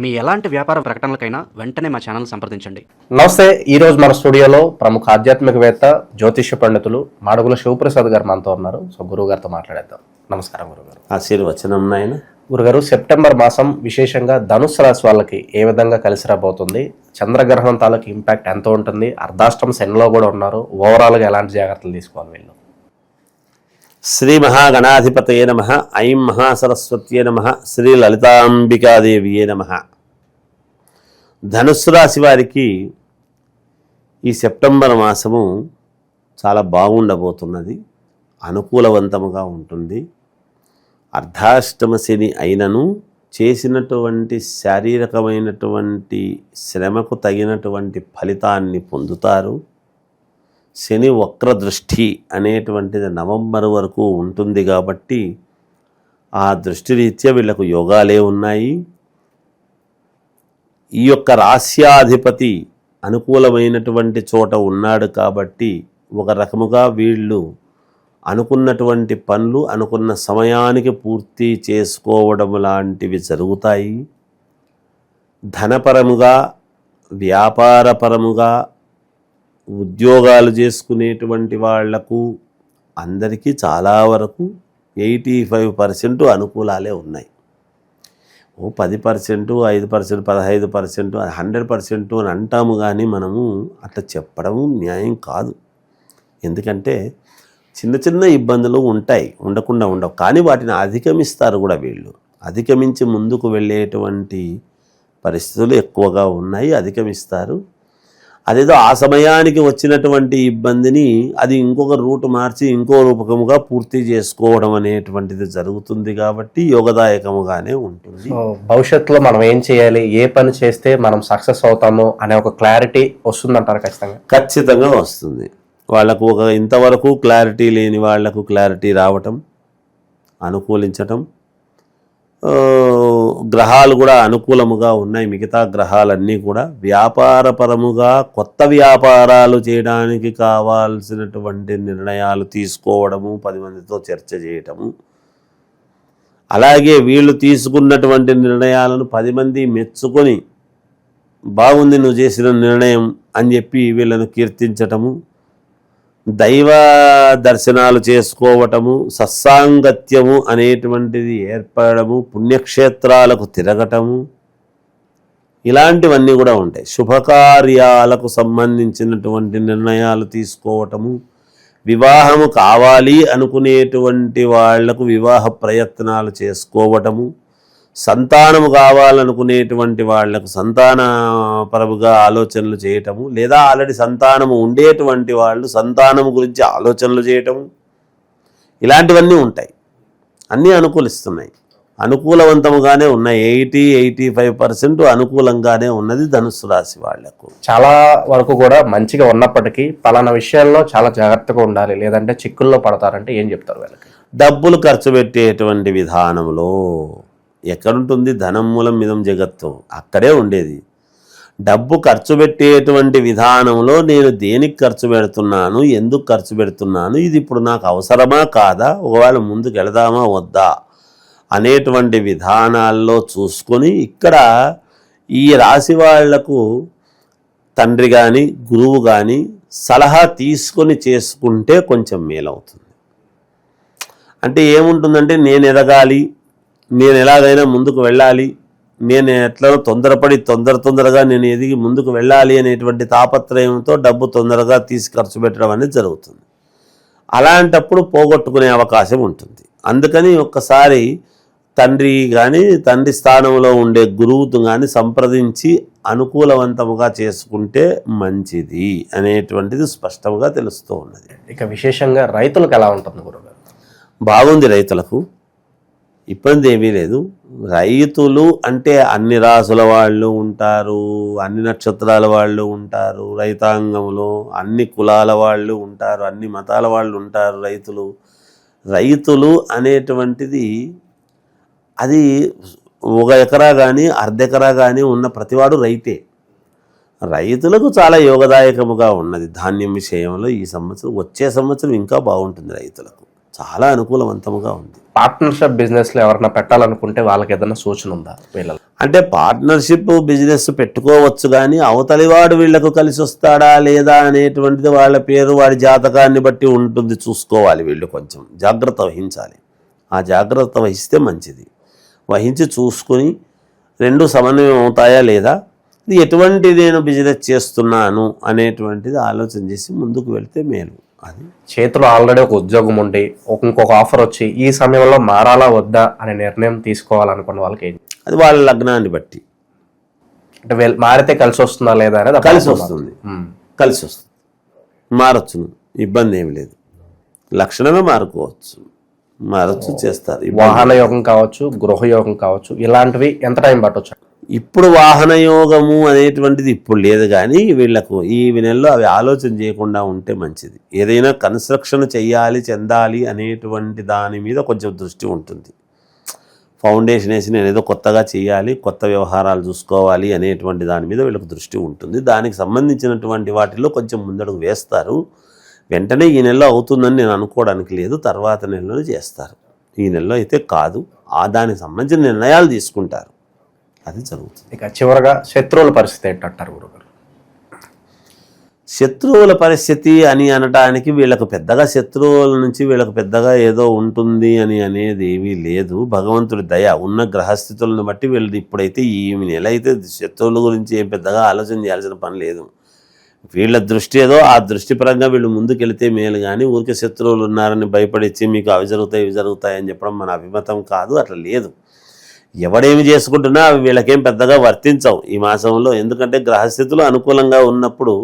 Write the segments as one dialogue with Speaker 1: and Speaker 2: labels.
Speaker 1: మీ ఎలాంటి వ్యాపార ప్రకటనలకైనా వెంటనే మా ఛానల్ సంప్రదించండి.
Speaker 2: నమస్తే ఈ రోజు మన స్టూడియోలో ప్రముఖ ఆధ్యాత్మికవేత్త జ్యోతిష్య పండితులు మాడుగుల శివప్రసాద్ గారు మనతో ఉన్నారు. సో గురువు గారితో మాట్లాడేద్దాం. నమస్కారం గురుగారు
Speaker 3: ఆశీర్వచనం నాయన.
Speaker 2: గురుగారు సెప్టెంబర్ మాసం విశేషంగా ధనుసు రాశి వాళ్ళకి ఏ విధంగా కలిసి రాబోతుంది? చంద్రగ్రహణం తాలూకు ఇంపాక్ట్ ఎంత ఉంటుంది. అర్ధాష్టమ శనిలో కూడా ఉన్నారు. ఓవరాల్గా ఎలాంటి జాగ్రత్తలు తీసుకోవాలి వీళ్ళు?
Speaker 3: శ్రీ మహాగణాధిపతయే నమ ఐం మహాసరస్వత్యే నమ శ్రీ లలితాంబికాదేవియే నమ. ధనుస్సు రాశి వారికి ఈ సెప్టెంబర్ మాసము చాలా బాగుండబోతున్నది అనుకూలవంతముగా ఉంటుంది. అర్ధాష్టమ శని అయినను చేసినటువంటి శారీరకమైనటువంటి శ్రమకు తగినటువంటి ఫలితాన్ని పొందుతారు. శని వక్ర దృష్టి అనేటువంటిది నవంబర్ వరకు ఉంటుంది కాబట్టి ఆ దృష్టి రీత్యా వీళ్ళకు యోగాలే ఉన్నాయి. ఈ యొక్క రాస్యాధిపతి అనుకూలమైనటువంటి చోట ఉన్నాడు కాబట్టి ఒక రకముగా వీళ్ళు అనుకున్నటువంటి పనులు అనుకున్న సమయానికి పూర్తి చేసుకోవడం లాంటివి జరుగుతాయి. ధనపరముగా వ్యాపారపరముగా ఉద్యోగాలు చేసుకునేటువంటి వాళ్ళకు అందరికీ చాలా వరకు ఎయిటీ ఫైవ్ పర్సెంట్ అనుకూలాలే ఉన్నాయి. ఓ పది పర్సెంటు ఐదు పర్సెంట్ పదహైదు పర్సెంట్ హండ్రెడ్ పర్సెంట్ అని అంటాము కానీ మనము అట్లా చెప్పడం న్యాయం కాదు. ఎందుకంటే చిన్న చిన్న ఇబ్బందులు ఉంటాయి ఉండకుండా ఉండవు. కానీ వాటిని అధిగమిస్తారు కూడా వీళ్ళు. అధిగమించి ముందుకు వెళ్ళేటువంటి పరిస్థితులు ఎక్కువగా ఉన్నాయి అధిగమిస్తారు. అదేదో ఆ సమయానికి వచ్చినటువంటి ఇబ్బందిని అది ఇంకొక రూట్ మార్చి ఇంకో రూపకముగా పూర్తి చేసుకోవడం అనేటువంటిది జరుగుతుంది కాబట్టి యోగదాయకముగానే ఉంటుంది.
Speaker 2: భవిష్యత్తులో మనం ఏం చేయాలి? ఏ పని చేస్తే మనం సక్సెస్ అవుతాము అనే ఒక క్లారిటీ వస్తుందంటారు ఖచ్చితంగా?
Speaker 3: ఖచ్చితంగా వస్తుంది. వాళ్ళకు ఒక ఇంతవరకు క్లారిటీ లేని వాళ్ళకు క్లారిటీ రావటం అనుకూలించటం గ్రహాలు కూడా అనుకూలముగా ఉన్నాయి. మిగతా గ్రహాలన్నీ కూడా వ్యాపారపరముగా కొత్త వ్యాపారాలు చేయడానికి కావాల్సినటువంటి నిర్ణయాలు తీసుకోవడము పది మందితో చర్చ చేయటము. అలాగే వీళ్ళు తీసుకున్నటువంటి నిర్ణయాలను పది మంది మెచ్చుకొని బాగుంది నువ్వు చేసిన నిర్ణయం అని చెప్పి వీళ్ళను కీర్తించటము. దైవ దర్శనాలు చేసుకోవటము సత్సాంగత్యము అనేటువంటిది ఏర్పడము పుణ్యక్షేత్రాలకు తిరగటము ఇలాంటివన్నీ కూడా ఉంటాయి. శుభకార్యాలకు సంబంధించినటువంటి నిర్ణయాలు తీసుకోవటము వివాహము కావాలి అనుకునేటువంటి వాళ్ళకు వివాహ ప్రయత్నాలు చేసుకోవటము సంతానము కావాలనుకునేటువంటి వాళ్ళకు సంతానపరముగా ఆలోచనలు చేయటము లేదా ఆల్రెడీ సంతానము ఉండేటువంటి వాళ్ళు సంతానము గురించి ఆలోచనలు చేయటము ఇలాంటివన్నీ ఉంటాయి. అన్నీ అనుకూలిస్తున్నాయి. అనుకూలవంతముగానే ఉన్నాయి. ఎయిటీ ఎయిటీ ఫైవ్ పర్సెంట్ అనుకూలంగానే ఉన్నది ధనుస్సు రాశి వాళ్ళకు
Speaker 2: చాలా వరకు కూడా మంచిగా ఉన్నప్పటికీ పలానా విషయాల్లో చాలా జాగ్రత్తగా ఉండాలి. లేదంటే చిక్కుల్లో పడతారంటే ఏం చెప్తారు వీళ్ళకి?
Speaker 3: డబ్బులు ఖర్చు పెట్టేటువంటి విధానంలో ఎక్కడుంటుంది? ధనం మూలం మిదం జగత్తు అక్కడే ఉండేది. డబ్బు ఖర్చు పెట్టేటువంటి విధానంలో నేను దేనికి ఖర్చు పెడుతున్నాను? ఎందుకు ఖర్చు పెడుతున్నాను? ఇది ఇప్పుడు నాకు అవసరమా కాదా? ఒకవేళ ముందుకు వెళదామా వద్దా? అనేటువంటి విధానాల్లో చూసుకొని ఇక్కడ ఈ రాశి వాళ్ళకు తండ్రి కానీ గురువు కానీ సలహా తీసుకొని చేసుకుంటే కొంచెం మేలవుతుంది. అంటే ఏముంటుందంటే నేను ఎదగాలి నేను ఎలాగైనా ముందుకు వెళ్ళాలి. నేను ఎట్లా తొందరపడి తొందర తొందరగా నేను ఎదిగి ముందుకు వెళ్ళాలి అనేటువంటి తాపత్రయంతో డబ్బు తొందరగా తీసి ఖర్చు పెట్టడం అనేది జరుగుతుంది. అలాంటప్పుడు పోగొట్టుకునే అవకాశం ఉంటుంది. అందుకని ఒక్కసారి తండ్రి కానీ తండ్రి స్థానంలో ఉండే గురువుతో కానీ సంప్రదించి అనుకూలవంతముగా చేసుకుంటే మంచిది అనేటువంటిది స్పష్టంగా తెలుస్తూ ఉన్నది.
Speaker 2: ఇక విశేషంగా రైతులకు ఎలా ఉంటుంది గురుగారు?
Speaker 3: బాగుంది రైతులకు. ఇబ్బంది ఏమీ లేదు. రైతులు అంటే అన్ని రాసుల వాళ్ళు ఉంటారు అన్ని నక్షత్రాల వాళ్ళు ఉంటారు రైతాంగంలో అన్ని కులాల వాళ్ళు ఉంటారు అన్ని మతాల వాళ్ళు ఉంటారు రైతులు. రైతులు అనేటువంటిది అది ఒక ఎకరా కానీ అర్ధెకరా కానీ ఉన్న ప్రతివాడు రైతే. రైతులకు చాలా యోగదాయకముగా ఉన్నది. ధాన్యం విషయంలో ఈ సంవత్సరం వచ్చే సంవత్సరం ఇంకా బాగుంటుంది రైతులకు. చాలా అనుకూలవంతముగా ఉంది.
Speaker 2: పార్ట్నర్షిప్ బిజినెస్లో ఎవరైనా పెట్టాలనుకుంటే వాళ్ళకి ఏదైనా సూచన ఉందా వీళ్ళ
Speaker 3: అంటే పార్ట్నర్షిప్ బిజినెస్ పెట్టుకోవచ్చు కానీ అవతలివాడు వీళ్ళకు కలిసి వస్తాడా లేదా అనేటువంటిది వాళ్ళ పేరు వాడి జాతకాన్ని బట్టి ఉంటుంది. చూసుకోవాలి వీళ్ళు కొంచెం. జాగ్రత్త వహించాలి. ఆ జాగ్రత్త వహిస్తే మంచిది. వహించి చూసుకుని రెండు సమన్వయం అవుతాయా లేదా? ఇది ఎటువంటి నేను బిజినెస్ చేస్తున్నాను అనేటువంటిది ఆలోచన చేసి ముందుకు వెళ్తే మేలు. అది.
Speaker 2: చేతిలో ఆల్రెడీ ఒక ఉద్యోగం ఉండి ఒక ఇంకొక ఆఫర్ వచ్చి ఈ సమయంలో మారాలా వద్దా? అనే నిర్ణయం తీసుకోవాలనుకున్న వాళ్ళకి ఏంటి
Speaker 3: అది వాళ్ళ లగ్నాన్ని బట్టి.
Speaker 2: అంటే మారితే కలిసి వస్తుందా లేదా అనేది
Speaker 3: కలిసి వస్తుంది. కలిసి వస్తుంది. మారచ్చును ఇబ్బంది ఏమి లేదు. లక్షణమే మారుకోవచ్చు. మారచ్చు చేస్తారు.
Speaker 2: వాహన యోగం కావచ్చు గృహ యోగం కావచ్చు ఇలాంటివి ఎంత టైం పట్టొచ్చు?
Speaker 3: ఇప్పుడు వాహన యోగము అనేటువంటిది ఇప్పుడు లేదు కానీ వీళ్ళకు ఈ నెలలో అవి ఆలోచన చేయకుండా ఉంటే మంచిది. ఏదైనా కన్స్ట్రక్షన్ చేయాలి చెందాలి అనేటువంటి దాని మీద కొంచెం దృష్టి ఉంటుంది. ఫౌండేషన్ వేసి నేను ఏదో కొత్తగా చేయాలి కొత్త వ్యవహారాలు చూసుకోవాలి అనేటువంటి దాని మీద వీళ్ళకి దృష్టి ఉంటుంది. దానికి సంబంధించినటువంటి వాటిలో కొంచెం ముందడుగు వేస్తారు. వెంటనే ఈ నెలలో అవుతుందని నేను అనుకోవడానికి లేదు. తర్వాత నెలలో చేస్తారు. ఈ నెలలో అయితే కాదు. ఆ దానికి సంబంధించిన నిర్ణయాలు తీసుకుంటారు. అది జరుగుతుంది.
Speaker 2: ఇక చివరగా శత్రువుల పరిస్థితి ఏంటంటారు గురుగారు?
Speaker 3: శత్రువుల పరిస్థితి అని అనటానికి వీళ్ళకు పెద్దగా శత్రువుల నుంచి వీళ్ళకు పెద్దగా ఏదో ఉంటుంది అని అనేది ఏమీ లేదు. భగవంతుడి దయ ఉన్న గ్రహస్థితులను బట్టి వీళ్ళది ఇప్పుడైతే ఈ నెల అయితే శత్రువుల గురించి ఏం పెద్దగా ఆలోచన చేయాల్సిన పని లేదు. వీళ్ళ దృష్టి ఏదో ఆ దృష్టి పరంగా వీళ్ళు ముందుకెళ్తే మేలు కానీ ఊరికే శత్రువులు ఉన్నారని భయపడిచ్చి మీకు అవి జరుగుతాయి ఇవి జరుగుతాయి అని చెప్పడం మన అభిమతం కాదు అట్లా లేదు. ఎవడేమి చేసుకుంటున్నా అవి వీళ్ళకేం పెద్దగా వర్తించవు ఈ మాసంలో. ఎందుకంటే గ్రహస్థితులు అనుకూలంగా ఉన్నప్పుడు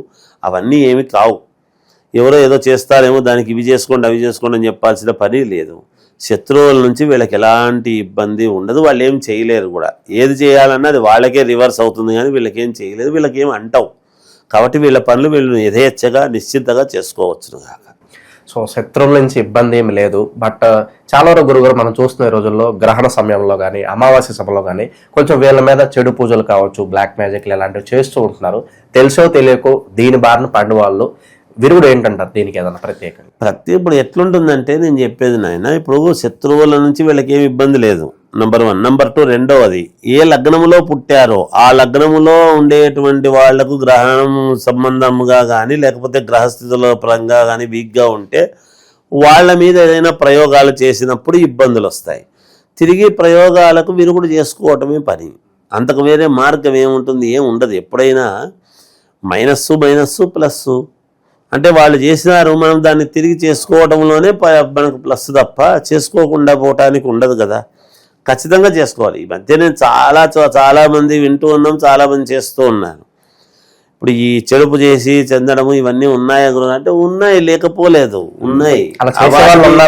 Speaker 3: అవన్నీ ఏమి కావు. ఎవరో ఏదో చేస్తారేమో దానికి ఇవి చేసుకోండి అవి చేసుకోండి అని చెప్పాల్సిన పని లేదు. శత్రువుల నుంచి వీళ్ళకి ఎలాంటి ఇబ్బంది ఉండదు. వాళ్ళు ఏం చేయలేరు కూడా. ఏది చేయాలన్నా అది వాళ్ళకే రివర్స్ అవుతుంది కానీ వీళ్ళకేం చేయలేదు. వీళ్ళకేం అంటావు. కాబట్టి వీళ్ళ పనులు వీళ్ళు యథేచ్ఛగా నిశ్చింతగా చేసుకోవచ్చును కాక
Speaker 2: సో శత్రువుల నుంచి ఇబ్బంది ఏమి లేదు. బట్ uh, చాలా వరకు గురుగారు మనం చూస్తున్న ఈ రోజుల్లో గ్రహణ సమయంలో కానీ అమావాస్య సమయంలో కానీ కొంచెం వీళ్ళ మీద చెడు పూజలు కావచ్చు బ్లాక్ మ్యాజిక్లు ఇలాంటివి చేస్తూ ఉంటున్నారు. తెలుసో తెలియకో దీని బారిన పడిన వాళ్ళు విరుగుడు ఏంటంటారు? దీనికి ఏదైనా ప్రత్యేకంగా?
Speaker 3: ప్రతి ఇప్పుడు ఎట్లుంటుందంటే నేను చెప్పేది నాయన ఇప్పుడు శత్రువుల నుంచి వీళ్ళకి ఏమి ఇబ్బంది లేదు. నంబర్ వన్ నంబర్ టూ రెండవది ఏ లగ్నములో పుట్టారో ఆ లగ్నములో ఉండేటువంటి వాళ్ళకు గ్రహణం సంబంధముగా కానీ లేకపోతే గ్రహస్థితుల పరంగా కానీ వీక్గా ఉంటే వాళ్ళ మీద ఏదైనా ప్రయోగాలు చేసినప్పుడు ఇబ్బందులు వస్తాయి తిరిగి ప్రయోగాలకు విరుగుడు చేసుకోవటమే పని. అంతకు వేరే మార్గం ఏముంటుంది ఏం ఉండదు. ఎప్పుడైనా మైనస్సు మైనస్సు ప్లస్సు. అంటే వాళ్ళు చేసినారు మనం దాన్ని తిరిగి చేసుకోవడంలోనే ప- మనకు ప్లస్ తప్ప చేసుకోకుండా పోవటానికి ఉండదు కదా. ఖచ్చితంగా చేసుకోవాలి. ఈ మధ్య నేను చాలా చో- చాలా మంది వింటూ ఉన్నాం చాలా మంది చేస్తూ ఉన్నాను ఇప్పుడు ఈ చెడుపు చేసి చెందడము ఇవన్నీ ఉన్నాయా గురు? అంటే ఉన్నాయి లేకపోలేదు. ఉన్నాయి.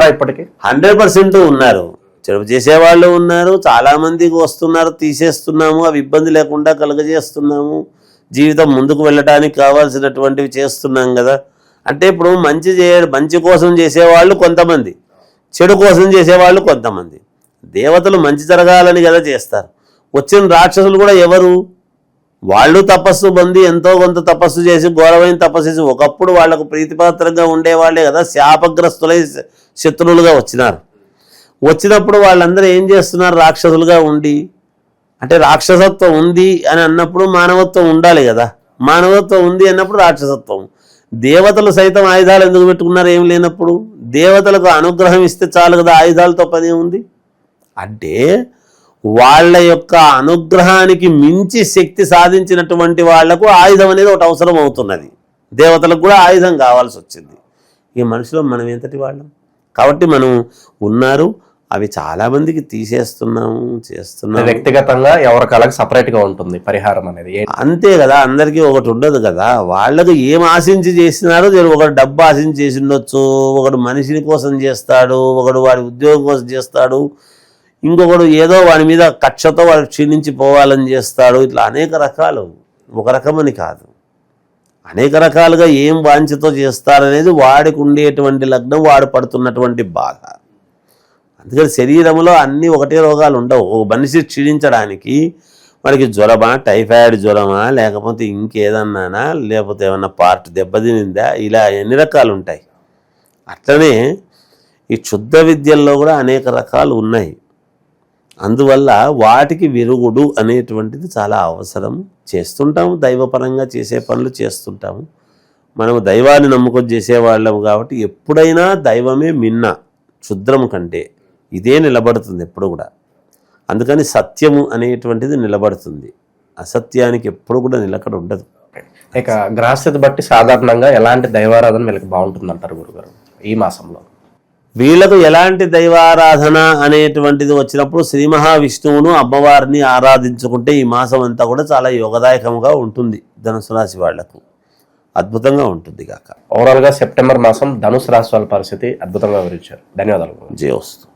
Speaker 2: ఇప్పటికీ?
Speaker 3: హండ్రెడ్ పర్సెంట్ ఉన్నారు. చెడుపు చేసేవాళ్ళు ఉన్నారు చాలా మందికి వస్తున్నారు తీసేస్తున్నాము అవి ఇబ్బంది లేకుండా కలుగజేస్తున్నాము. జీవితం ముందుకు వెళ్ళడానికి కావాల్సినటువంటివి చేస్తున్నాం కదా. అంటే ఇప్పుడు మంచి చే మంచి కోసం చేసేవాళ్ళు కొంతమంది. చెడు కోసం చేసేవాళ్ళు కొంతమంది. దేవతలు మంచి జరగాలని కదా చేస్తారు. వచ్చిన రాక్షసులు కూడా ఎవరు? వాళ్ళు తపస్సు పొంది ఎంతో కొంత తపస్సు చేసి ఘోరమైన తపస్సు చేసి ఒకప్పుడు వాళ్ళకు ప్రీతిపాత్రంగా ఉండేవాళ్ళే కదా శాపగ్రస్తులై శత్రువులుగా వచ్చినారు. వచ్చినప్పుడు వాళ్ళందరూ ఏం చేస్తున్నారు? రాక్షసులుగా ఉండి అంటే రాక్షసత్వం ఉంది అని అన్నప్పుడు మానవత్వం ఉండాలి కదా. మానవత్వం ఉంది అన్నప్పుడు రాక్షసత్వం. దేవతలు సైతం ఆయుధాలు ఎందుకు పెట్టుకున్నారు? ఏం లేనప్పుడు. దేవతలకు అనుగ్రహం ఇస్తే చాలు కదా ఆయుధాలతో పని ఉంది. అంటే వాళ్ళ యొక్క అనుగ్రహానికి మించి శక్తి సాధించినటువంటి వాళ్ళకు ఆయుధం అనేది ఒకటి అవసరం అవుతున్నది. దేవతలకు కూడా ఆయుధం కావాల్సి వచ్చింది. ఈ మనుషులు మనం ఎంతటి వాళ్ళం? కాబట్టి మనం ఉన్నారు అవి చాలా మందికి తీసేస్తున్నాము చేస్తున్నాము
Speaker 2: వ్యక్తిగతంగా ఎవరి కాళ్ళకి సపరేట్గా ఉంటుంది పరిహారం అనేది.
Speaker 3: అంతే కదా అందరికీ ఒకటి ఉండదు కదా. వాళ్ళకు ఏం ఆశించి చేసినారో తెలియదు. ఒకడు డబ్బు ఆశించి చేసి ఉండొచ్చు ఒకడు మనిషిని కోసం చేస్తాడు ఒకడు వాడి ఉద్యోగం కోసం చేస్తాడు ఇంకొకడు ఏదో వాడి మీద కక్షతో వాడు క్షీణించి పోవాలని చేస్తాడు. ఇట్లా అనేక రకాలు. ఒక రకమని కాదు. అనేక రకాలుగా ఏం వాంఛతో చేస్తారనేది వాడికి ఉండేటువంటి లగ్నం వాడు పడుతున్నటువంటి బాధ. అందుకని శరీరంలో అన్ని ఒకటే రోగాలు ఉండవు. ఒక మనిషి క్షీణించడానికి వాడికి జ్వరమా టైఫాయిడ్ జ్వరమా లేకపోతే ఇంకేదన్నానా లేకపోతే ఏమన్నా పార్ట్ దెబ్బతినిందా ఇలా ఎన్ని రకాలు ఉంటాయి. అట్లనే ఈ క్షుద్ధ విద్యల్లో కూడా అనేక రకాలు ఉన్నాయి. అందువల్ల వాటికి విరుగుడు అనేటువంటిది చాలా అవసరం. చేస్తుంటాము దైవపరంగా చేసే పనులు చేస్తుంటాము. మనము దైవాన్ని నమ్ముకొని చేసేవాళ్ళము కాబట్టి ఎప్పుడైనా దైవమే మిన్న క్షుద్రము కంటే ఇదే నిలబడుతుంది ఎప్పుడు కూడా. అందుకని సత్యము అనేటువంటిది నిలబడుతుంది. అసత్యానికి ఎప్పుడు కూడా నిలకడ ఉండదు.
Speaker 2: ఇక గ్రహస్థితి బట్టి సాధారణంగా ఎలాంటి దైవారాధన వీళ్ళకి బాగుంటుంది అంటారు గురుగారు ఈ మాసంలో?
Speaker 3: వీళ్ళకు ఎలాంటి దైవారాధన అనేటువంటిది వచ్చినప్పుడు శ్రీ మహావిష్ణువును అమ్మవారిని ఆరాధించుకుంటే ఈ మాసం అంతా కూడా చాలా యోగదాయకంగా ఉంటుంది ధనుసు రాశి వాళ్ళకు. అద్భుతంగా ఉంటుంది కాక
Speaker 2: ఓవరాల్గా సెప్టెంబర్ మాసం ధనుసు రాశి వాళ్ళ పరిస్థితి అద్భుతంగా వివరించారు. ధన్యవాదాలు.
Speaker 3: జయోస్తు